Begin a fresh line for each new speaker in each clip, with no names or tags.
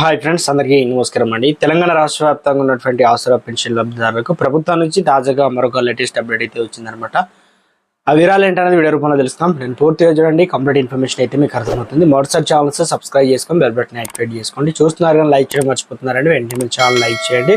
Hi friends అందరికీ నమస్కారం అండి. తెలంగాణ రాష్ట్ర వ్యాప్తంగా ఉన్నటువంటి ఆసరా పెన్షన్ లబ్ధిదారులకు ప్రభుత్వం నుంచి తాజాగా మరొక లేటెస్ట్ అప్డేట్ అయితే వచ్చిందనమాట ఆ వివరాలు ఏంటనేది వీడియో రూపంలో తెలుస్తాం. నేను పూర్తిగా చూడండి కంప్లీట్ ఇన్ఫర్మేషన్ అయితే మీకు అర్థమవుతుంది. మొదటిసారి ఛానల్స్ సబ్స్క్రైబ్ చేసుకొని బెల్ బటన్ యాక్టివేట్ చేసుకోండి. చూస్తున్నారు కానీ లైక్ చేయడం మర్చిపోతున్నారండి వెంటనే మీరు ఛానల్ లైక్ చేయండి.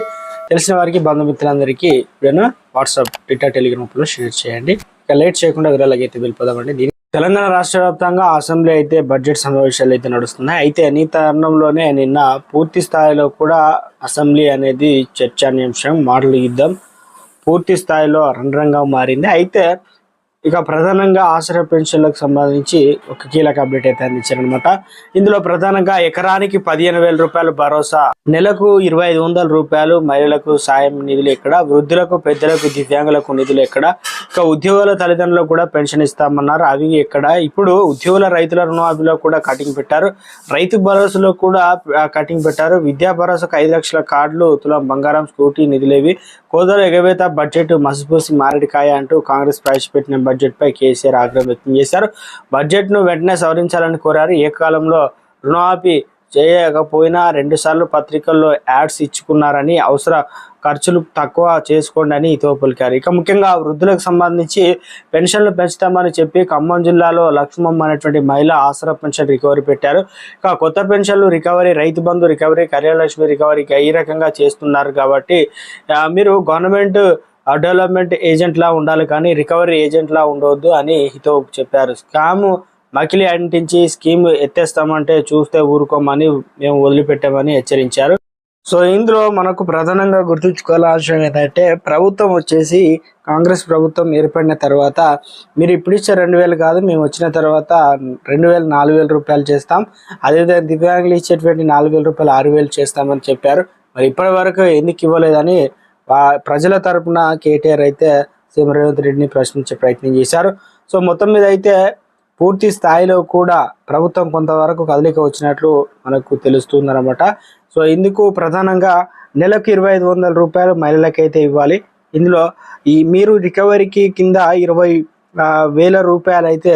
తెలిసిన వారికి బంధుమిత్రులందరికీ వీడియోను వాట్సాప్ ట్విట్టర్ టెలిగ్రామ్లో షేర్ చేయండి. ఇక లేట్ చేయకుండా వివరాలకి అయితే వెళ్ళిపోదామండి తెలంగాణ రాష్ట్ర వ్యాప్తంగా అసెంబ్లీ అయితే బడ్జెట్ సమావేశాలు అయితే నడుస్తున్నాయి. అయితే నీ తరుణంలోనే నిన్న పూర్తి స్థాయిలో కూడా అసెంబ్లీ అనేది చర్చానీయాంశం. మాటలు యుద్ధం పూర్తి స్థాయిలో రణరంగా మారింది. అయితే ఇక ప్రధానంగా ఆశ్రయ పెన్షన్లకు సంబంధించి ఒక కీలక అప్డేట్ అయితే అందించారనమాట ఇందులో ప్రధానంగా ఎకరానికి పదిహేను వేల రూపాయలు భరోసా నెలకు ఇరవై ఐదు వందల రూపాయలు మహిళలకు సాయం నిధులు ఇక్కడ వృద్ధులకు పెద్దలకు దివ్యాంగులకు నిధులు ఎక్కడ ఇక ఉద్యోగుల తల్లిదండ్రులకు కూడా పెన్షన్ ఇస్తామన్నారు. అవి ఇక్కడ ఇప్పుడు ఉద్యోగుల రైతుల రుణమాఫీలో కూడా కటింగ్ పెట్టారు. రైతు భరోసాలో కూడా కటింగ్ పెట్టారు. విద్యా భరోసాకు ఐదు లక్షల కార్డులు తులం బంగారం స్కూటీ నిధులేవి కోదల ఎగవేత బడ్జెట్ మసిపూసి మారడికాయ అంటూ కాంగ్రెస్ ప్రవేశపెట్టిన బడ్జెట్ పై కేసీఆర్ ఆగ్రహం వ్యక్తం చేశారు. బడ్జెట్ను వెంటనే సవరించాలని కోరారు. ఏకకాలంలో రుణమాఫీ చేయకపోయినా రెండు సార్లు పత్రికల్లో యాడ్స్ ఇచ్చుకున్నారని అవసర ఖర్చులు తక్కువ చేసుకోండి అని హితవు పలికారు ఇక ముఖ్యంగా వృద్ధులకు సంబంధించి పెన్షన్లు పెంచుతామని చెప్పి ఖమ్మం జిల్లాలో లక్ష్మమ్మ అనేటువంటి మహిళ ఆసరా పెన్షన్ రికవరీ పెట్టారు. ఇక కొత్త పెన్షన్లు recovery Rythu Bandhu recovery Kalyana Lakshmi recovery ఈ రకంగా చేస్తున్నారు కాబట్టి మీరు గవర్నమెంట్ డెవలప్మెంట్ ఏజెంట్ లా ఉండాలి కానీ రికవరీ ఏజెంట్ లా ఉండవద్దు అని హితో చెప్పారు. స్కామ్ మకిలి అంటించి స్కీమ్ ఎత్తేస్తామంటే చూస్తే ఊరుకోమని మేము వదిలిపెట్టామని హెచ్చరించారు. సో ఇందులో మనకు ప్రధానంగా గుర్తుంచుకోవాల్సిన ఏంటంటే ప్రభుత్వం వచ్చేసి కాంగ్రెస్ ప్రభుత్వం ఏర్పడిన తర్వాత మీరు ఇప్పుడు ఇచ్చే రెండు వేలు కాదు మేము వచ్చిన తర్వాత రెండు వేలు నాలుగు వేల రూపాయలు చేస్తాం. అదేవిధంగా దివ్యాంగులు ఇచ్చేటువంటి నాలుగు వేల రూపాయలు ఆరు వేలు చేస్తామని చెప్పారు. మరి ఇప్పటి వరకు ఎందుకు ఇవ్వలేదని ప్రజల తరపున కేటీఆర్ అయితే సీఎం రేవంత్ రెడ్డిని ప్రశ్నించే ప్రయత్నం చేశారు. సో మొత్తం మీద అయితే పూర్తి స్థాయిలో కూడా ప్రభుత్వం కొంతవరకు కదలిక వచ్చినట్లు మనకు తెలుస్తుందన్నమాట. సో ఇందుకు ప్రధానంగా నెలకు ఇరవై ఐదు వందల రూపాయలు మహిళలకైతే ఇవ్వాలి. ఇందులో ఈ మీరు రికవరీకి కింద ఇరవై వేల రూపాయలు అయితే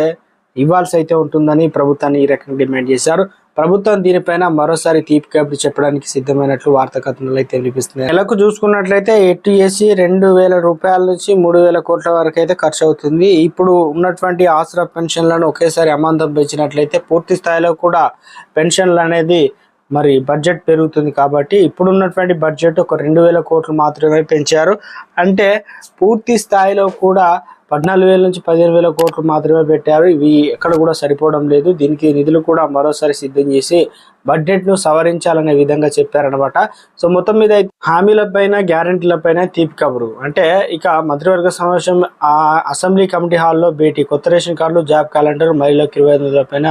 ఇవ్వాల్సి అయితే ఉంటుందని ప్రభుత్వాన్ని ఈ రకంగా డిమాండ్ చేశారు. ప్రభుత్వం దీనిపైన మరోసారి తీపి కబురు చెప్పడానికి సిద్ధమైనట్లు వార్తా కథనాలు అయితే వినిపిస్తున్నాయి. నెలకు చూసుకున్నట్లయితే ఎట్టిఎస్సి రెండు వేల రూపాయల నుంచి మూడు వేల కోట్ల వరకు అయితే ఖర్చు అవుతుంది ఇప్పుడు ఉన్నటువంటి ఆసరా పెన్షన్లను ఒకేసారి అమాంతం పెంచినట్లయితే పూర్తి స్థాయిలో కూడా పెన్షన్లు అనేది మరి బడ్జెట్ పెరుగుతుంది కాబట్టి ఇప్పుడున్నటువంటి బడ్జెట్ ఒక రెండు వేల కోట్లు మాత్రమే పెంచారు. అంటే పూర్తి స్థాయిలో కూడా పద్నాలుగు వేల నుంచి పదిహేను వేల కోట్లు మాత్రమే పెట్టారు. ఇవి ఎక్కడ కూడా సరిపోవడం లేదు. దీనికి నిధులు కూడా మరోసారి సిద్ధం చేసి బడ్జెట్ను సవరించాలనే విధంగా చెప్పారనమాట సో మొత్తం మీద అయితే హామీల పైన తీపి కబురు. అంటే ఇక మంత్రివర్గ సమావేశం ఆ అసెంబ్లీ కమిటీ హాల్లో భేటీ కొత్త రేషన్ కార్డులు జాబ్ క్యాలెండర్ మహిళలకు ఇరవై ఐదు పైన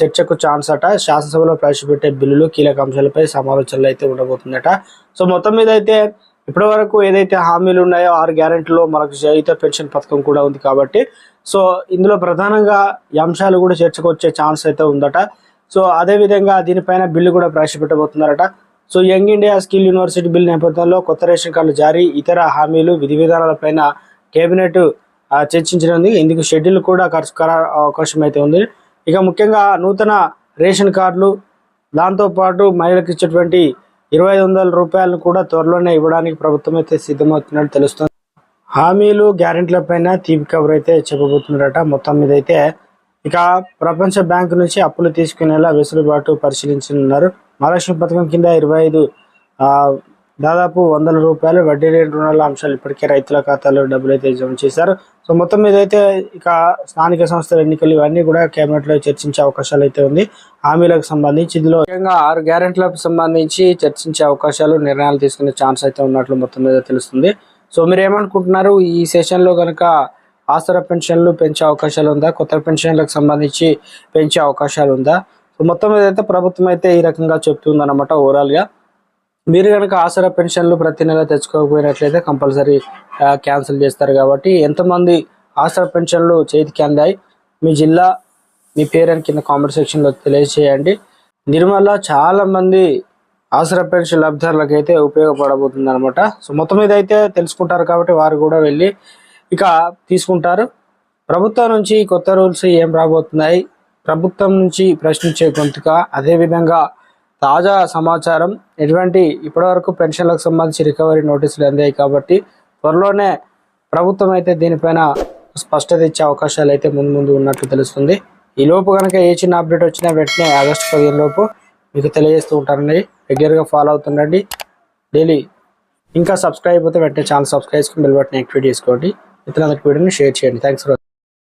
చర్చకు ఛాన్స్ అట. శాసనసభలో ప్రవేశపెట్టే బిల్లులు కీలక అంశాలపై సమాలోచనలు అయితే ఉండబోతుందట. సో మొత్తం మీద అయితే ఇప్పటి వరకు ఏదైతే హామీలు ఉన్నాయో ఆరు గ్యారెంటీలో మనకు జీవిత పెన్షన్ పథకం కూడా ఉంది కాబట్టి సో ఇందులో ప్రధానంగా ఈ అంశాలు కూడా చేర్చుకొచ్చే ఛాన్స్ అయితే ఉందట. సో అదే విధంగా దీనిపైన బిల్లు కూడా ప్రవేశపెట్టబోతున్నారట. So young India skill university bill నేపథ్యంలో కొత్త రేషన్ కార్డులు జారీ ఇతర హామీలు విధి విధానాలపైన కేబినెట్ ఆ, ఇందుకు షెడ్యూల్ కూడా ఖర్చు అవకాశం అయితే ఉంది. ఇక ముఖ్యంగా నూతన రేషన్ కార్డులు దాంతోపాటు మహిళలకు ఇచ్చేటువంటి ఇరవై ఐదు వందల రూపాయలను కూడా త్వరలోనే ఇవ్వడానికి ప్రభుత్వం అయితే సిద్ధమవుతున్నట్టు తెలుస్తుంది. హామీలు గ్యారెంటీలపైన తీపి కబురు అయితే చెప్పబోతున్నారట. మొత్తం మీద అయితే ఇక ప్రపంచ బ్యాంకు నుంచి అప్పులు తీసుకునేలా వెసులుబాటు పరిశీలించనున్నారు. మహాలక్ష్మి పథకం కింద ఇరవై ఐదు దాదాపు వందల రూపాయలు వడ్డీ రేటు రుణాల అంశాలు ఇప్పటికే రైతుల ఖాతాలో డబ్బులు అయితే జమ చేశారు. సో మొత్తం మీద అయితే ఇక స్థానిక సంస్థల ఎన్నికలు ఇవన్నీ కూడా కేబినెట్లో చర్చించే అవకాశాలు అయితే ఉంది. హామీలకు సంబంధించి ఇందులో ముఖ్యంగా ఆరు గ్యారెంటీలకు సంబంధించి చర్చించే అవకాశాలు నిర్ణయాలు తీసుకునే ఛాన్స్ అయితే ఉన్నట్లు మొత్తం మీద తెలుస్తుంది. సో మీరు ఏమనుకుంటున్నారు ఈ సెషన్లో కనుక ఆసరా పెన్షన్లు పెంచే అవకాశాలు ఉందా? కొత్త పెన్షన్లకు సంబంధించి పెంచే అవకాశాలు ఉందా? సో మొత్తం మీద అయితే ప్రభుత్వం అయితే ఈ రకంగా చెప్తుంది అనమాట గా మీరు కనుక ఆసరా పెన్షన్లు ప్రతి నెల తెచ్చుకోకపోయినట్లయితే కంపల్సరీ క్యాన్సిల్ చేస్తారు కాబట్టి ఎంతమంది ఆసరా పెన్షన్లు చేతికి అందాయి మీ జిల్లా మీ పేరెంట్ కింద కామెంట్ సెక్షన్లో తెలియజేయండి. నిర్మల చాలా మంది ఆసరా పెన్షన్ లబ్ధిదారులకు అయితే ఉపయోగపడబోతుంది అనమాట సో మొత్తం మీద అయితే తెలుసుకుంటారు కాబట్టి వారు కూడా వెళ్ళి ఇక తీసుకుంటారు. ప్రభుత్వం నుంచి కొత్త రూల్స్ ఏం రాబోతున్నాయి? ప్రభుత్వం నుంచి ప్రశ్నించే గొంతుక అదేవిధంగా తాజా సమాచారం ఎటువంటి ఇప్పటివరకు పెన్షన్లకు సంబంధించి రికవరీ నోటీసులు అందాయి కాబట్టి త్వరలోనే ప్రభుత్వం అయితే దీనిపైన స్పష్టత ఇచ్చే అవకాశాలు అయితే ముందు ముందు ఉన్నట్లు తెలుస్తుంది. ఈ లోపు కనుక ఏ చిన్న అప్డేట్ వచ్చినా వెంటనే ఆగస్టు పదిహేను లోపు మీకు తెలియజేస్తూ ఉంటారండి రెగ్యులర్గా ఫాలో అవుతుండండి. డైలీ ఇంకా సబ్స్క్రైబ్ అయితే వెంటనే ఛానల్ సబ్స్క్రైబ్ చేసుకుని బెల్ బటన్ యాక్టివేట్ చేసుకోండి. ఇతరులందరికీ వీడియోని షేర్ చేయండి. Thanks for